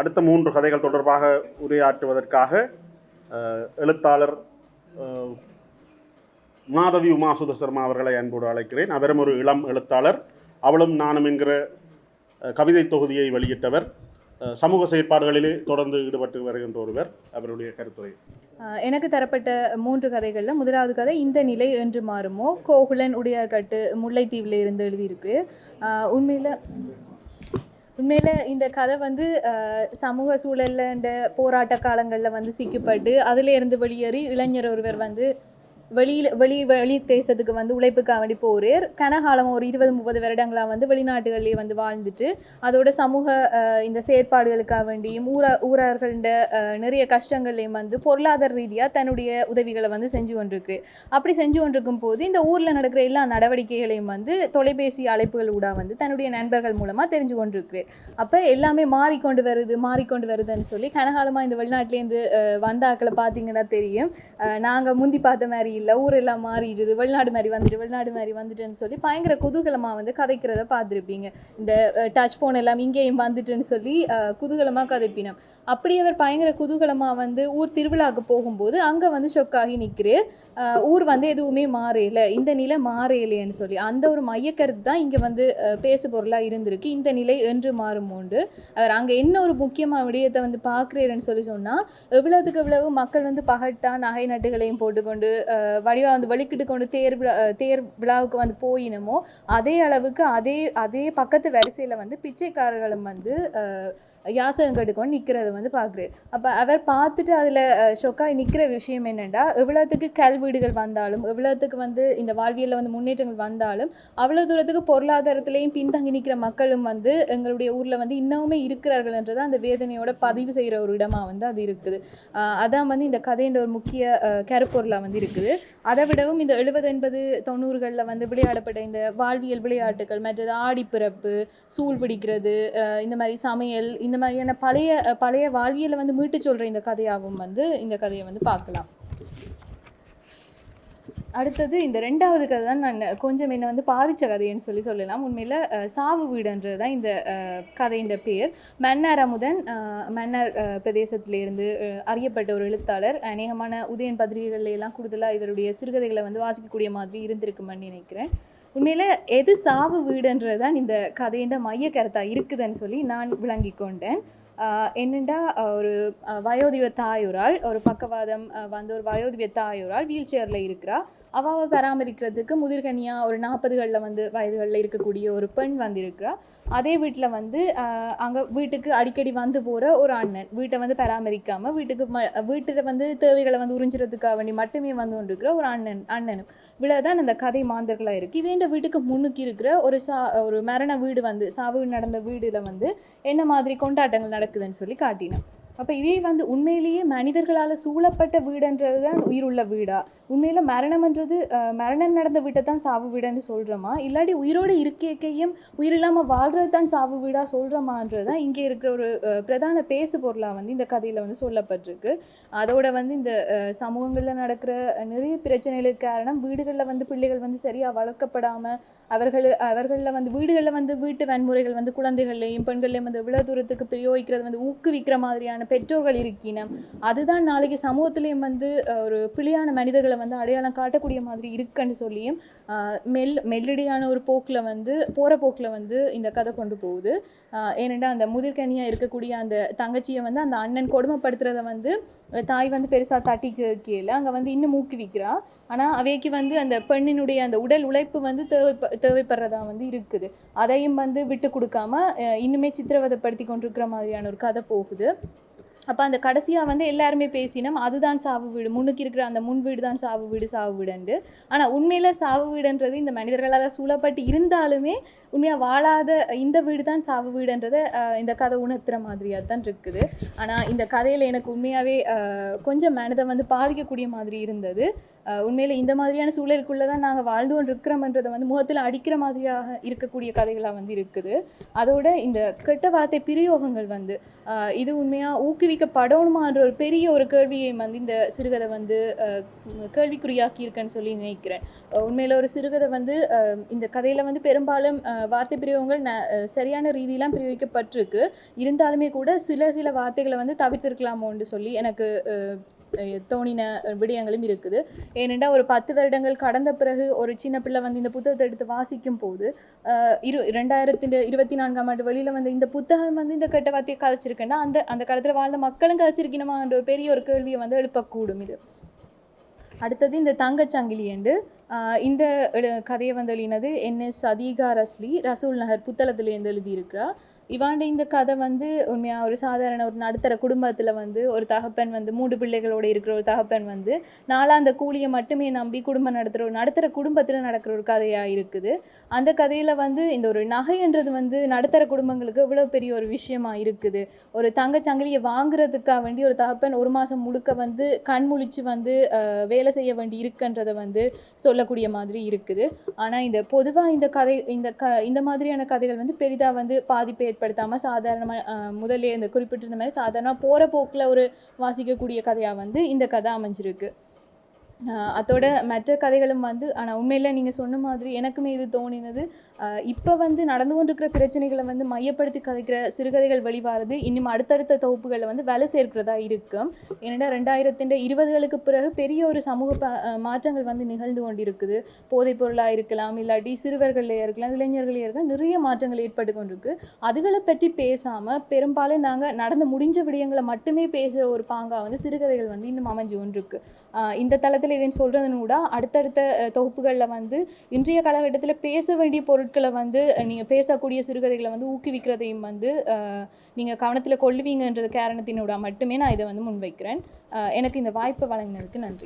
அடுத்த மூன்று கதைகள் தொடர்பாக உரையாற்றுவதற்காக எழுத்தாளர் மாதவி உமா சுதசர்மா அவர்களை அன்போடு அழைக்கிறேன். அவரும் ஒரு இளம் எழுத்தாளர். அவளும் நானும் என்கிற கவிதை தொகுதியை வெளியிட்டவர். சமூக செயற்பாடுகளிலே தொடர்ந்து ஈடுபட்டு வருகின்ற ஒருவர். அவருடைய கருத்துரை. எனக்கு தரப்பட்ட மூன்று கதைகளில் முதலாவது கதை இந்த நிலை என்று மாறுமோ? கோகுலன் உடையார்கட்டு முல்லைத்தீவில் இருந்து எழுதியிருக்கு உண்மையில் உண்மையில் இந்த கதை வந்து சமூக சூழல்ல இந்த போராட்ட காலங்களில் வந்து சிக்கப்பட்டு அதில் இருந்து வெளியேறி இளைஞர் ஒருவர் வந்து வெளியில் வெளி வெளி தேசத்துக்கு வந்து உழைப்புக்காக வேண்டி போகிறார் கனகாலம் ஒரு இருபது முப்பது வருடங்களாக வந்து வெளிநாடுகளிலே வந்து வாழ்ந்துட்டு அதோட சமூக இந்த செயற்பாடுகளுக்காக வேண்டியும் ஊர ஊரர்கள நிறைய கஷ்டங்களையும் வந்து பொருளாதார ரீதியாக தன்னுடைய உதவிகளை வந்து செஞ்சு கொண்டிருக்கு. அப்படி செஞ்சு கொண்டிருக்கும் போது இந்த ஊரில் நடக்கிற எல்லா நடவடிக்கைகளையும் வந்து தொலைபேசி அழைப்புகள் ஊடாக வந்து தன்னுடைய நண்பர்கள் மூலமாக தெரிஞ்சு கொண்டிருக்கு. அப்போ எல்லாமே மாறிக்கொண்டு வருது மாறிக்கொண்டு வருதுன்னு சொல்லி கனகாலமாக இந்த வெளிநாட்டிலேருந்து வந்தாக்களை பார்த்தீங்கன்னா தெரியும். நாங்கள் முந்தி பார்த்த மாதிரி இல்லை ஊரெல்லாம் மாறிடுது. வெளிநாடு மாதிரி வந்துட்டு வெளிநாடு மாதிரி வந்துட்டுன்னு சொல்லி பயங்கர குதூகலமாக வந்து கதைக்கிறத பார்த்துருப்பீங்க. இந்த டச் ஃபோன் எல்லாம் இங்கேயும் வந்துட்டுன்னு சொல்லி குதூகலமாக கதைப்பினம். அப்படி அவர் பயங்கர குதூகலமாக வந்து ஊர் திருவிழாவுக்கு போகும்போது அங்கே வந்து ஷொக்காகி நிற்கிறார் ஊர் வந்து எதுவுமே மாறையில இந்த நிலை மாறையிலேன்னு சொல்லி. அந்த ஒரு மையக்கருத்து தான் இங்கே வந்து பேசு பொருளாக இருந்திருக்கு. இந்த நிலை என்று மாறும் உண்டு. அவர் அங்கே என்ன ஒரு முக்கியமான விடயத்தை வந்து பார்க்குறேன்னு சொல்லி சொன்னால் எவ்வளவுக்கு எவ்வளவு மக்கள் வந்து பகட்டா நகை நட்டுகளையும் போட்டுக்கொண்டு வடிவா வந்து வலிக்கிட்டு கொண்டு தேர் விழா தேர் விழாவுக்கு வந்து போயினமோ அதே அளவுக்கு அதே அதே பக்கத்து வரிசையில் வந்து பிச்சைக்காரர்களும் வந்து யாசகம் கடுக்கோன்னு நிற்கிறத வந்து பார்க்குறாரு. அப்போ அவர் பார்த்துட்டு அதில் ஷொக்காய் நிற்கிற விஷயம் என்னென்னா எவ்வளோத்துக்கு கல்வீடுகள் வந்தாலும் எவ்வளோத்துக்கு வந்து இந்த வாழ்வியலில் வந்து முன்னேற்றங்கள் வந்தாலும் அவ்வளோ தூரத்துக்கு பொருளாதாரத்துலேயும் பின்தங்கி நிற்கிற மக்களும் வந்து எங்களுடைய ஊரில் வந்து இன்னமுமே இருக்கிறார்கள்ன்றதை அந்த வேதனையோட பதிவு செய்கிற ஒரு இடமாக வந்து அது இருக்குது. அதான் வந்து இந்த கதைன்ற ஒரு முக்கிய கருப்பொருளாக வந்து இருக்குது. அதை விடவும் இந்த எழுபது எண்பது தொண்ணூறுகளில் வந்து விளையாடப்பட்ட இந்த வாழ்வியல் விளையாட்டுகள் மற்றது ஆடிப்பிறப்பு சூள் பிடிக்கிறது இந்த மாதிரி சமையல் இந்த இந்த மாதிரியான பழைய பழைய வாழ்வியலை வந்து மீட்டு சொல்கிற இந்த கதையாகவும் வந்து இந்த கதையை வந்து பார்க்கலாம். அடுத்தது இந்த ரெண்டாவது கதை தான் நான் கொஞ்சம் என்னை வந்து பாதித்த கதைன்னு சொல்லி சொல்லலாம். உண்மையில் சாவு வீடுன்றது தான் இந்த கதையின் பேர். மன்னார் அமுதன் மன்னார் பிரதேசத்திலேருந்து பிரதேசத்திலிருந்து அறியப்பட்ட ஒரு எழுத்தாளர். அநேகமான உதயன் பத்திரிகைகள்ல எல்லாம் கூடுதலாக இவருடைய சிறுகதைகளை வந்து வாசிக்கக்கூடிய மாதிரி இருந்திருக்குமென்னு நினைக்கிறேன். உண்மையில் எது சாவு வீடுன்றது தான் இந்த கதையின் மைய கருத்தாக இருக்குதுன்னு சொல்லி நான் விளங்கி கொண்டேன். என்னெண்டா ஒரு வயோதிப தாயுராள் ஒரு பக்கவாதம் வந்த வந்து ஒரு வயோதிப தாயுராள் வீல் சேரில் இருக்கிறா. அவாவை பராமரிக்கிறதுக்கு முதிர்கனியாக ஒரு நாற்பதுகளில் வந்து வயதுகளில் இருக்கக்கூடிய ஒரு பெண் வந்து இருக்கிறா அதே வீட்டில் வந்து அங்கே வீட்டுக்கு அடிக்கடி வந்து போகிற ஒரு அண்ணன். வீட்டை வந்து பராமரிக்காமல் வீட்டுக்கு ம வீட்டில் வந்து தேவைகளை வந்து உறிஞ்சுறதுக்காக வேண்டி மட்டுமே வந்து கொண்டிருக்கிற ஒரு அண்ணன் அண்ணனும். இவ்வளோதான் அந்த கதை மாந்தர்களாக இருக்குது இவேண்ட வீட்டுக்கு முன்னுக்கு இருக்கிற ஒரு சா ஒரு மரண வீடு வந்து சாவு நடந்த வீடில் வந்து என்ன மாதிரி கொண்டாட்டங்கள் நடக்குதுன்னு சொல்லி காட்டினேன். அப்போ இவை வந்து உண்மையிலேயே மனிதர்களால் சூழப்பட்ட வீடுன்றது தான் உயிருள்ள வீடா? உண்மையில் மரணம்ன்றது மரணம் நடந்த வீட்டை தான் சாவு வீடுன்னு சொல்கிறோமா இல்லாட்டி உயிரோடு இருக்கையும் உயிர் இல்லாமல் வாழ்கிறது தான் சாவு வீடாக சொல்கிறோமான்றது தான் இங்கே இருக்கிற ஒரு பிரதான பேசு பொருளாக வந்து இந்த கதையில் வந்து சொல்லப்பட்டிருக்கு. அதோட வந்து இந்த சமூகங்களில் நடக்கிற நிறைய பிரச்சனைகளுக்கு காரணம் வீடுகளில் வந்து பிள்ளைகள் வந்து சரியாக வளர்க்கப்படாமல் அவர்கள் அவர்களில் வந்து வீடுகளில் வந்து வீட்டு வன்முறைகள் வந்து குழந்தைகள்லையும் பெண்கள்லையும் வந்து இவ்வளோ தூரத்துக்கு பிரயோகிக்கிறது வந்து ஊக்குவிக்கிற மாதிரியான பெற்றோர்கள் இருக்கினம். அதுதான் நாளைக்கு சமூகத்திலையும் வந்து ஒரு பிழையான மனிதர்களை வந்து அடையாளம் காட்டக்கூடிய மாதிரி இருக்குன்னு சொல்லியும் மெல் மெல்லடியான ஒரு போக்கில் வந்து போகிற போக்கில் வந்து இந்த கதை கொண்டு போகுது. அஹ், ஏனெண்டா அந்த முதிர்கனியாக இருக்கக்கூடிய அந்த தங்கச்சியை வந்து அந்த அண்ணன் கொடுமைப்படுத்துறத வந்து தாய் வந்து பெருசாக தட்டிக்கு கீழே அங்கே வந்து இன்னும் ஊக்குவிக்கிறா. ஆனால் அவைக்கு வந்து அந்த பெண்ணினுடைய அந்த உடல் உழைப்பு வந்து தேவை தேவைப்படுறதா வந்து இருக்குது. அதையும் வந்து விட்டு கொடுக்காம இன்னுமே சித்திரவதைப்படுத்தி கொண்டிருக்கிற மாதிரியான ஒரு கதை போகுது. அப்போ அந்த கடைசியாக வந்து எல்லாருமே பேசினோம் அதுதான் சாவு வீடு முன்னுக்கு இருக்கிற அந்த முன் வீடு தான் சாவு வீடு சாவு வீடுண்டு ஆனால் உண்மையில் சாவு வீடுன்றது இந்த மனிதர்களால் சூழப்பட்டு இருந்தாலுமே உண்மையாக வாழாத இந்த வீடு தான் சாவு வீடுன்றதை இந்த கதை உணர்த்துற மாதிரியாக தான் இருக்குது. ஆனால் இந்த கதையில் எனக்கு உண்மையாகவே கொஞ்சம் மனதை வந்து பாதிக்கக்கூடிய மாதிரி இருந்தது. உண்மையில் இந்த மாதிரியான சூழலுக்குள்ளே தான் நாங்கள் வாழ்ந்து கொண்டு இருக்கிறோம்ன்றதை வந்து முகத்தில் அடிக்கிற மாதிரியாக இருக்கக்கூடிய கதைகளாக வந்து இருக்குது. அதோட இந்த கெட்ட வார்த்தை பிரயோகங்கள் வந்து இது உண்மையாக ஊக்குவிக்கப்படணுமான்ற ஒரு பெரிய ஒரு கேள்வியை வந்து இந்த சிறுகதை வந்து கேள்விக்குறியாக்கியிருக்கேன்னு கேள்விக்குறியாக்கி சொல்லி நினைக்கிறேன். உண்மையில் ஒரு சிறுகதை வந்து இந்த கதையில் வந்து பெரும்பாலும் வார்த்தை பிரயோகங்கள் ந சரியான ரீதியெலாம் பிரயோகிக்கப்பட்டிருக்கு. இருந்தாலுமே கூட சில சில வார்த்தைகளை வந்து தவிர்த்திருக்கலாமோன்னு சொல்லி எனக்கு தோணின விடயங்களும் இருக்குது. ஏனென்றால் ஒரு பத்து வருடங்கள் கடந்த பிறகு ஒரு சின்ன பிள்ளை வந்து இந்த புத்தகத்தை எடுத்து வாசிக்கும் போது இரு ரெண்டாயிரத்தி இருபத்தி நான்காம் ஆண்டு வெளியில் வந்து இந்த புத்தகம் வந்து இந்த கட்ட வார்த்தையை கதைச்சிருக்கேன்னா அந்த அந்த காலத்தில் வாழ்ந்த மக்களும் கதைச்சிருக்கணுமான்ற ஒரு பெரிய ஒரு கேள்வியை வந்து எழுப்பக்கூடும் இது. அடுத்தது இந்த தங்கச்சங்கிலி என்று ஆஹ் இந்த கதையை வந்து எழுதினது என்எஸ் சதீகா ரஸ்லி ரசூல் நகர் புத்தளத்திலேருந்து எழுதியிருக்கிறார். இவாண்ட இந்த கதை வந்து உண்மையாக ஒரு சாதாரண ஒரு நடுத்தர குடும்பத்தில் வந்து ஒரு தகப்பன் வந்து மூன்று பிள்ளைகளோட இருக்கிற ஒரு தகப்பன் வந்து நாளாந்த கூலியை மட்டுமே நம்பி குடும்பம் நடத்துகிற ஒரு நடுத்தர குடும்பத்தில் நடக்கிற ஒரு கதையாக இருக்குது. அந்த கதையில் வந்து இந்த ஒரு நகைன்றது வந்து நடுத்தர குடும்பங்களுக்கு இவ்வளோ பெரிய ஒரு விஷயமா இருக்குது. ஒரு தங்கச்சங்கிலியை வாங்குறதுக்காக வேண்டி ஒரு தகப்பன் ஒரு மாதம் முழுக்க வந்து கண் முழிச்சு வந்து வேலை செய்ய வேண்டி இருக்குன்றதை வந்து சொல்லக்கூடிய மாதிரி இருக்குது. ஆனால் இந்த பொதுவாக இந்த கதை இந்த க இந்த மாதிரியான கதைகள் வந்து பெரிதாக வந்து பாதி பேர் ஏற்படுத்தாமல் சாதாரணமாக முதல்ல இந்த குறிப்பிட்டிருந்த மாதிரி சாதாரணமாக போகிற போக்கில் ஒரு வாசிக்கக்கூடிய கதையாக வந்து இந்த கதை அமைஞ்சிருக்கு. ஆஹ் அதோட மற்ற கதைகளும் வந்து ஆனால் உண்மையில் நீங்கள் சொன்ன மாதிரி எனக்குமே இது தோணினது. இப்போ வந்து நடந்து கொண்டிருக்கிற பிரச்சனைகளை வந்து மையப்படுத்தி கதைக்கிற சிறுகதைகள் வெளிவாரது. இன்னும் அடுத்தடுத்த தொகுப்புகளில் வந்து வேலை சேர்க்கிறதா இருக்கும். ஏன்னா ரெண்டாயிரத்தின் இருபதுகளுக்கு பிறகு பெரிய ஒரு சமூக ப- மாற்றங்கள் வந்து நிகழ்ந்து கொண்டிருக்குது. போதைப் பொருளாக இருக்கலாம் இல்லாட்டி சிறுவர்களே இருக்கலாம் இளைஞர்களே இருக்கலாம் நிறைய மாற்றங்கள் ஏற்பட்டு கொண்டிருக்கு. அதுகளை பற்றி பேசாமல் பெரும்பாலும் நாங்கள் நடந்து முடிஞ்ச விடயங்களை மட்டுமே பேசுகிற ஒரு பாங்காக வந்து சிறுகதைகள் வந்து இன்னும் அமைஞ்சு கொண்டிருக்கு. இந்த தளத்தில் இதை சொல்கிறதுன்னு கூட அடுத்தடுத்த தொகுப்புகளில் வந்து இன்றைய காலகட்டத்தில் பேச வேண்டிய பொருள் பொருட்களை வந்து நீங்கள் பேசக்கூடிய சிறுகதைகளை வந்து ஊக்குவிக்கிறதையும் வந்து நீங்கள் கவனத்தில் கொள்ளுவீங்கன்றது காரணத்தினோட மட்டுமே நான் இதை வந்து முன்வைக்கிறேன். எனக்கு இந்த வாய்ப்பை வழங்கினதுக்கு நன்றி.